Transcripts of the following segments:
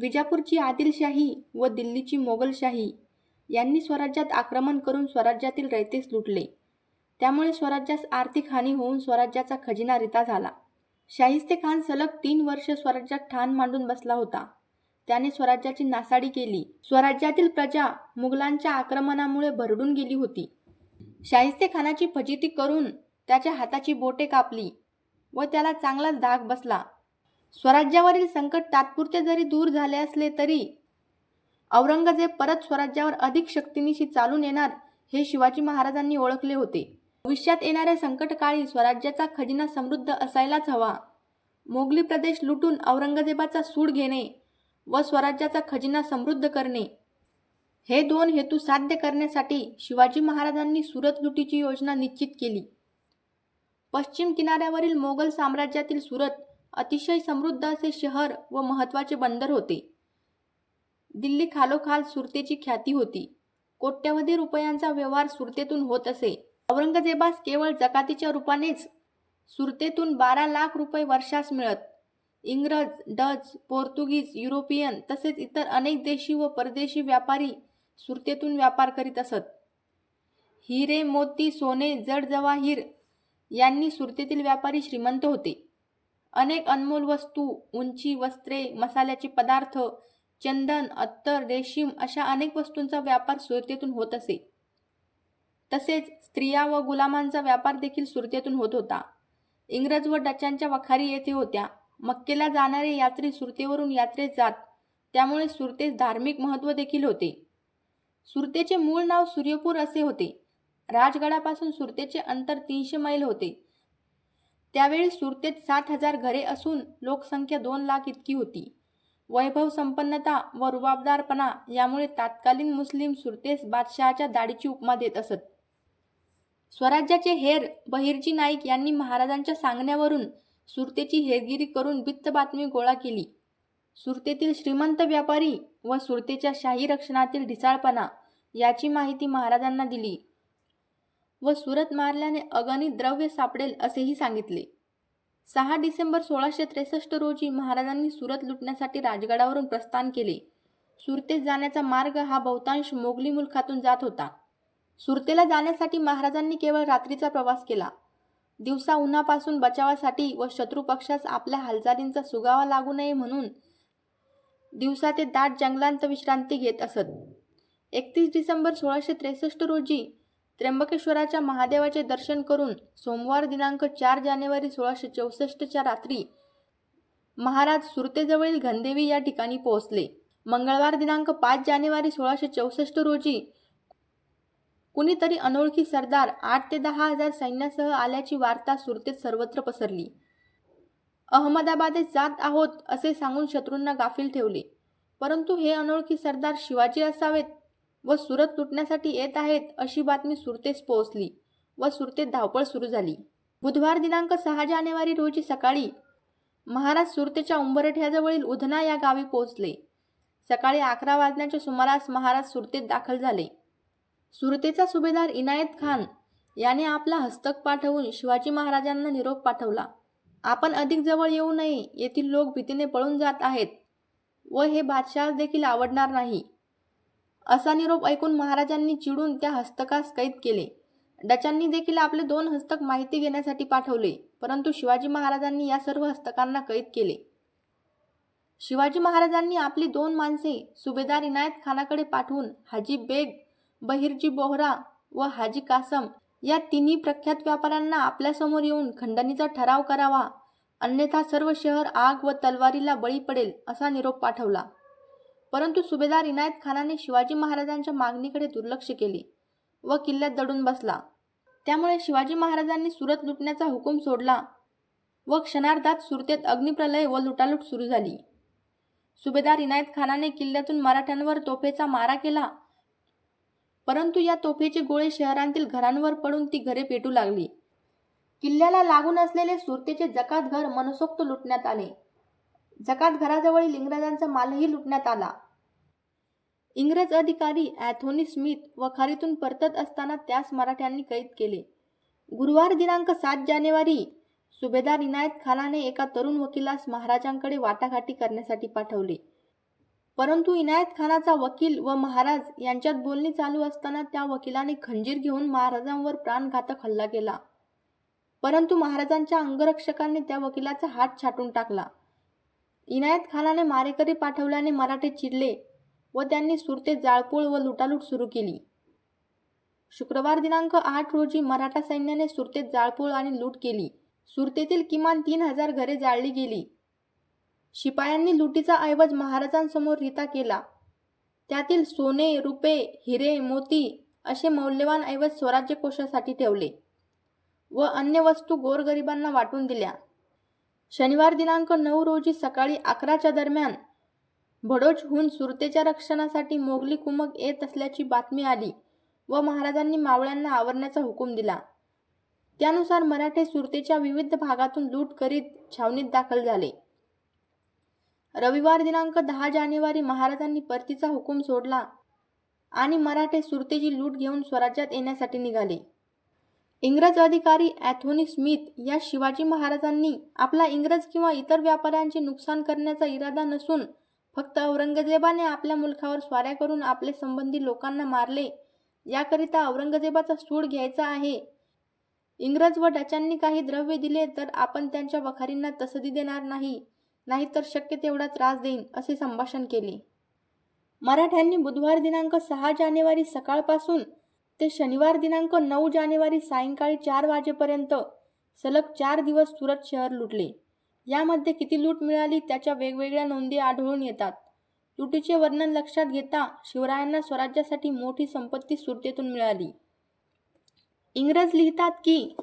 विजापूरची आदिलशाही व दिल्लीची मोगलशाही यांनी स्वराज्यात आक्रमण करून स्वराज्यातील रयतेस लुटले. त्यामुळे स्वराज्यास आर्थिक हानी होऊन स्वराज्याचा खजिना रिता झाला. शाहिस्ते खान सलग तीन वर्ष स्वराज्यात ठाण मांडून बसला होता. त्याने स्वराज्याची नासाडी केली. स्वराज्यातील प्रजा मुघलांच्या आक्रमणामुळे भरडून गेली होती. शाहिस्ते खानाची फजिती करून त्याच्या हाताची बोटे कापली व त्याला चांगलाच धाक बसला. स्वराज्यावरील संकट तात्पुरते जरी दूर झाले असले तरी औरंगजेब परत स्वराज्यावर अधिक शक्तीनिशी चालून येणार हे शिवाजी महाराजांनी ओळखले होते. भविष्यात येणाऱ्या संकटकाळी स्वराज्याचा खजिना समृद्ध असायलाच हवा. मोगली प्रदेश लुटून औरंगजेबाचा सूड घेणे व स्वराज्याचा खजिना समृद्ध करणे हे दोन हेतू साध्य करण्यासाठी शिवाजी महाराजांनी सुरत लुटीची योजना निश्चित केली. पश्चिम किनाऱ्यावरील मोगल साम्राज्यातील सुरत अतिशय समृद्ध असे शहर व महत्त्वाचे बंदर होते. दिल्ली खालोखाल सुरतेची ख्याती होती. कोट्यवधी रुपयांचा व्यवहार सुरतेतून होत असे. औरंगजेबास केवळ जकातीच्या रूपानेच सुरतेतून बारा लाख रुपये वर्षास मिळत. इंग्रज डच पोर्तुगीज युरोपियन तसेच इतर अनेक देशी व परदेशी व्यापारी सुरतेतून व्यापार करीत असत. हिरे मोती सोने जड जवाहीर यांनी सुरतेतील व्यापारी श्रीमंत होते. अनेक अनमोल वस्तू उंची वस्त्रे मसाल्याचे पदार्थ चंदन अत्तर रेशीम अशा अनेक वस्तूंचा व्यापार सुरतेतून होत असे. तसेच स्त्रिया व गुलामांचा व्यापार देखील सुरतेतून होत होता. इंग्रज व डचांच्या वखारी येथे होत्या. मक्केला जाणारे यात्री सुरतेवरून यात्रेत जात त्यामुळे सुरतेस धार्मिक महत्त्व देखील होते. सुरतेचे मूळ नाव सूर्यपूर असे होते. राजगडापासून सुरतेचे अंतर तीनशे मैल होते. त्यावेळी सुरतेत सात हजार घरे असून लोकसंख्या दोन लाख इतकी होती. वैभव संपन्नता व रुबाबदारपणा यामुळे तात्कालीन मुस्लिम सुरतेस बादशहाच्या दाढीची उपमा देत असत. स्वराज्याचे हेर बहिर्जी नाईक यांनी महाराजांच्या सांगण्यावरून सुरतेची हेरगिरी करून बित्त बातमी गोळा केली. सुरतेतील श्रीमंत व्यापारी व सुरतेच्या शाही रक्षणातील ढिसाळपणा याची माहिती महाराजांना दिली. व सुरत मारल्याने अगणित द्रव्य सापडेल असेही सांगितले. सहा डिसेंबर सोळाशे त्रेसष्ट रोजी महाराजांनी सुरत लुटण्यासाठी राजगडावरून प्रस्थान केले. सुरतेत जाण्याचा मार्ग हा बहुतांश मोगली मुलखातून जात होता. सुरतेला जाण्यासाठी महाराजांनी केवळ रात्रीचा प्रवास केला. दिवसा उन्हापासून बचावासाठी व शत्रू पक्षास आपल्या हालचालींचा सुगावा लागू नये म्हणून दिवसा ते दाट जंगलांत विश्रांती घेत असत. एकतीस डिसेंबर सोळाशे त्रेसष्ट रोजी त्र्यंबकेश्वराच्या महादेवाचे दर्शन करून सोमवार दिनांक चार जानेवारी सोळाशे चौसष्टच्या रात्री महाराज सुरतेजवळील घनदेवी या ठिकाणी पोहोचले. मंगळवार दिनांक पाच जानेवारी सोळाशे चौसष्ट रोजी कुणीतरी अनोळखी सरदार आठ ते दहा हजार सैन्यासह आल्याची वार्ता सुरतेत सर्वत्र पसरली. अहमदाबादेत जात आहोत असे सांगून शत्रूंना गाफील ठेवले. परंतु हे अनोळखी सरदार शिवाजी असावेत व सुरत तुटण्यासाठी येत आहेत अशी बातमी सुरतेस पोहोचली व सुरतेत धावपळ सुरू झाली. बुधवार दिनांक सहा जानेवारी रोजी सकाळी महाराज सुरतेच्या उंबरठ्याजवळील उधना या गावी पोहोचले. सकाळी अकरा वाजण्याच्या सुमारास महाराज सुरतेत दाखल झाले. सुरतेचा सुभेदार इनायत खान याने आपला हस्तक पाठवून शिवाजी महाराजांना निरोप पाठवला. आपण अधिक जवळ येऊ नये येथील लोक भीतीने पळून जात आहेत व हे बादशाह देखील आवडणार नाही. असा निरोप ऐकून महाराजांनी चिडून त्या हस्तकास कैद केले. डचांनी देखील आपले दोन हस्तक माहिती घेण्यासाठी पाठवले परंतु शिवाजी महाराजांनी या सर्व हस्तकांना कैद केले. शिवाजी महाराजांनी आपली दोन माणसे सुभेदार इनायत खानाकडे पाठवून हाजी बेग बहिरजी बोहरा व हाजी कासम या तिन्ही प्रख्यात व्यापाऱ्यांना आपल्यासमोर येऊन खंडणीचा ठराव करावा अन्यथा सर्व शहर आग व तलवारीला बळी पडेल असा निरोप पाठवला. परंतु सुभेदार इनायत खानाने शिवाजी महाराजांच्या मागणीकडे दुर्लक्ष केले व किल्ल्यात दडून बसला. त्यामुळे शिवाजी महाराजांनी सुरत लुटण्याचा हुकूम सोडला व क्षणार्धात सुरतेत अग्निप्रलय व लुटालूट सुरू झाली. सुभेदार इनायत खानाने किल्ल्यातून मराठ्यांवर तोफेचा मारा केला. परंतु या तोफेचे गोळे शहरांतील घरांवर पडून ती घरे पेटू लागली. किल्ल्याला लागून असलेले सुरतेचे जकात घर मनसोक्त लुटण्यात आले. जकात घराजवळील इंग्रजांचा मालही लुटण्यात आला. इंग्रज अधिकारी ॲथोनी स्मिथ वखारीतून परतत असताना त्यास मराठ्यांनी कैद केले. गुरुवार दिनांक सात जानेवारी सुभेदार इनायत खानाने एका तरुण वकिलास महाराजांकडे वाटाघाटी करण्यासाठी पाठवले. परंतु इनायत खानाचा वकील व महाराज यांच्यात बोलणी चालू असताना त्या वकिलाने खंजीर घेऊन महाराजांवर प्राणघातक हल्ला केला. परंतु महाराजांच्या अंगरक्षकांनी त्या वकिलाचा हात छाटून टाकला. इनायत खानाने मारेकरी पाठवल्याने मराठे चिडले. व त्यांनी सुरतेत जाळपोळ व लुटालूट सुरू केली. शुक्रवार दिनांक आठ रोजी मराठा सैन्याने सुरतेत जाळपोळ आणि लूट केली. सुरतेतील किमान तीन हजार घरे जाळली गेली. शिपायांनी लुटीचा ऐवज महाराजांसमोर रिता केला. त्यातील सोने रुपे हिरे मोती असे मौल्यवान ऐवज स्वराज्य कोशासाठी ठेवले व अन्य वस्तू गोरगरिबांना वाटून दिल्या. शनिवार दिनांक नऊ रोजी सकाळी अकराच्या दरम्यान भडोजहून सुरतेच्या रक्षणासाठी मोगली कुमक येत असल्याची बातमी आली व महाराजांनी मावळ्यांना आवरण्याचा हुकूम दिला. त्यानुसार मराठे सुरतेच्या विविध भागातून लूट करीत छावणीत दाखल झाले. रविवार दिनांक दहा जानेवारी महाराजांनी परतीचा हुकूम सोडला आणि मराठे सुरतेची लूट घेऊन स्वराज्यात येण्यासाठी निघाले. इंग्रज अधिकारी ॲथोनी स्मिथ या शिवाजी महाराजांनी आपला इंग्रज किंवा इतर व्यापाऱ्यांचे नुकसान करण्याचा इरादा नसून फक्त औरंगजेबाने आपल्या मुलखावर स्वाऱ्या करून आपले संबंधी लोकांना मारले. याकरिता औरंगजेबाचा सूड घ्यायचा आहे. इंग्रज व डचांनी काही द्रव्य दिले तर आपण त्यांच्या वखारींना तसदी देणार नाही. नाहीतर शक्य तेवढा त्रास देईन असे संभाषण केले. मराठ्यांनी बुधवार दिनांक सहा जानेवारी सकाळपासून ते शनिवार दिनांक नऊ जानेवारी सायंकाळी चार वाजेपर्यंत सलग चार दिवस सुरत शहर लुटले. यामध्ये किती लूट मिळाली त्याच्या वेगवेगळ्या नोंदी आढळून येतात. लुटीचे वर्णन लक्षात घेता शिवरायांना स्वराज्यासाठी मोठी संपत्ती सुरतेतून मिळाली. इंग्रज लिहितात की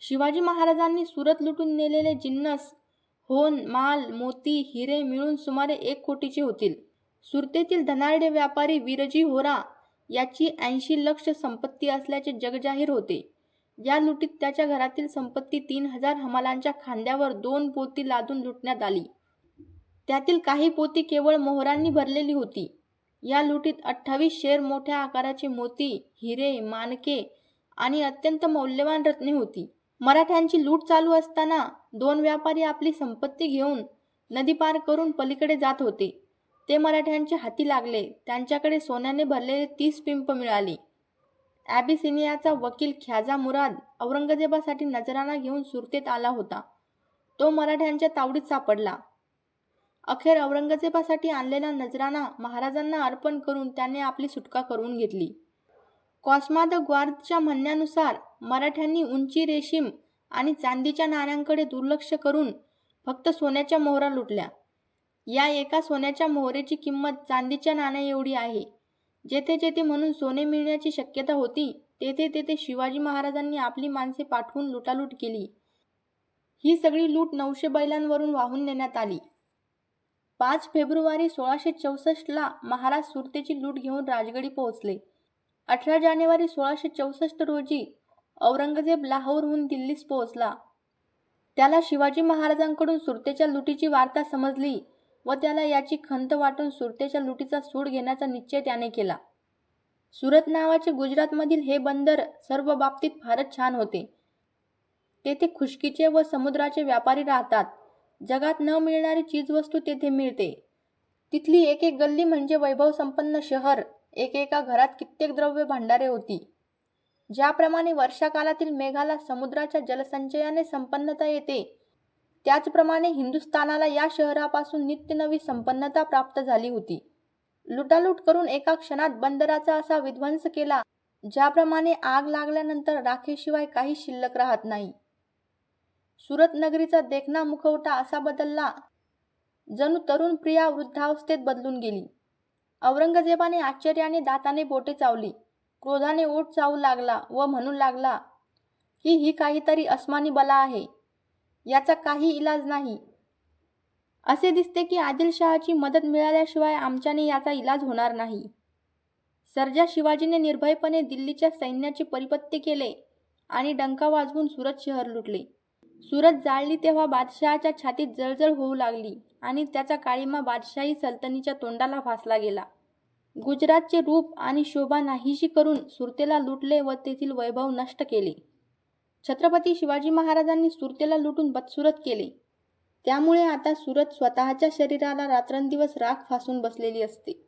शिवाजी महाराजांनी सुरत लुटून नेलेले जिन्नस होन माल मोती हिरे मिळून सुमारे एक कोटीचे होतील. सुरतेतील धनाढ्य व्यापारी विरजी होरा याची ऐंशी लक्ष संपत्ती असल्याचे जगजाहीर होते. या लुटीत त्याच्या घरातील संपत्ती तीन हजार हमालांच्या खांद्यावर दोन पोती लादून लुटण्यात आली. त्यातील काही पोती केवळ मोहरांनी भरलेली होती. या लुटीत अठ्ठावीस शेर मोठ्या आकाराचे मोती हिरे मानके आणि अत्यंत मौल्यवान रत्ने होती. मराठ्यांची लूट चालू असताना दोन व्यापारी आपली संपत्ती घेऊन नदी पार करून पलीकडे जात होते. ते मराठ्यांच्या हाती लागले. त्यांच्याकडे सोन्याने भरलेले तीस पिंप मिळाली. ॲबिसिनियाचा वकील ख्याजा मुराद औरंगजेबासाठी नजराना घेऊन सुरतेत आला होता. तो मराठ्यांच्या तावडीत सापडला. अखेर औरंगजेबासाठी आणलेला नजराना महाराजांना अर्पण करून त्याने आपली सुटका करून घेतली. कॉस्मा द ग्वार्दच्या म्हणण्यानुसार मराठ्यांनी उंची रेशीम आणि चांदीच्या नाण्यांकडे दुर्लक्ष करून फक्त सोन्याच्या मोहरा लुटल्या. या एका सोन्याच्या मोहरेची किंमत चांदीच्या नाण्या एवढी आहे. जेथे जेथे म्हणून सोने मिळण्याची शक्यता होती तेथे तेथे शिवाजी महाराजांनी आपली माणसे पाठवून लुटालूट केली. ही सगळी लूट नऊशे बैलांवरून वाहून नेण्यात आली. पाच फेब्रुवारी सोळाशे चौसष्टला महाराज सुरतेची लूट घेऊन राजगडी पोहोचले. अठरा जानेवारी सोळाशे चौसष्ट रोजी औरंगजेब लाहोरहून दिल्लीस पोहोचला. त्याला शिवाजी महाराजांकडून सुरतेच्या लुटीची वार्ता समजली. व त्याला याची खंत वाटून सुरतेच्या लुटीचा सूड घेण्याचा निश्चय त्याने केला. सुरत नावाचे गुजरातमधील हे बंदर सर्व बाबतीत फारच छान होते. तेथे खुशकीचे व समुद्राचे व्यापारी राहतात. जगात न मिळणारी चीजवस्तू तेथे मिळते. तिथली एक एक गल्ली म्हणजे वैभव संपन्न शहर. एकेका घरात कित्येक द्रव्य भांडारे होती. ज्याप्रमाणे वर्षाकालातील मेघाला समुद्राच्या जलसंचयाने संपन्नता येते त्याचप्रमाणे हिंदुस्थानाला या शहरापासून नित्यनवी संपन्नता प्राप्त झाली होती. लुटालूट करून एका क्षणात बंदराचा असा विध्वंस केला ज्याप्रमाणे आग लागल्यानंतर राखेशिवाय काही शिल्लक राहत नाही. सुरत नगरीचा देखना मुखवटा असा बदलला जणू तरुण प्रिया वृद्धावस्थेत बदलून गेली. औरंगजेबाने आश्चर्याने दाताने बोटे चावली क्रोधाने ओठ चावू लागला व म्हणू लागला की ही काहीतरी अस्मानी बला आहे. याचा काही इलाज नाही. असे दिसते की आदिलशहाची मदत मिळाल्याशिवाय आमच्याने याचा इलाज होणार नाही. सर्जा शिवाजीने निर्भयपणे दिल्लीच्या सैन्याचे परिपत्य केले आणि डंका वाजवून सुरत शहर लुटले. सुरत जाळली तेव्हा बादशहाच्या छातीत जळजळ होऊ लागली आणि त्याचा काळीमा बादशाही सल्तनीच्या तोंडाला फासला गेला. गुजरातचे रूप आणि शोभा नाहीशी करून सुरतेला लुटले व तेथील वैभव नष्ट केले. छत्रपती शिवाजी महाराजांनी सुरतेला लुटून बदसुरत केले. त्यामुळे आता सुरत स्वतःच्या शरीराला रात्रंदिवस राख फासून बसलेली असते.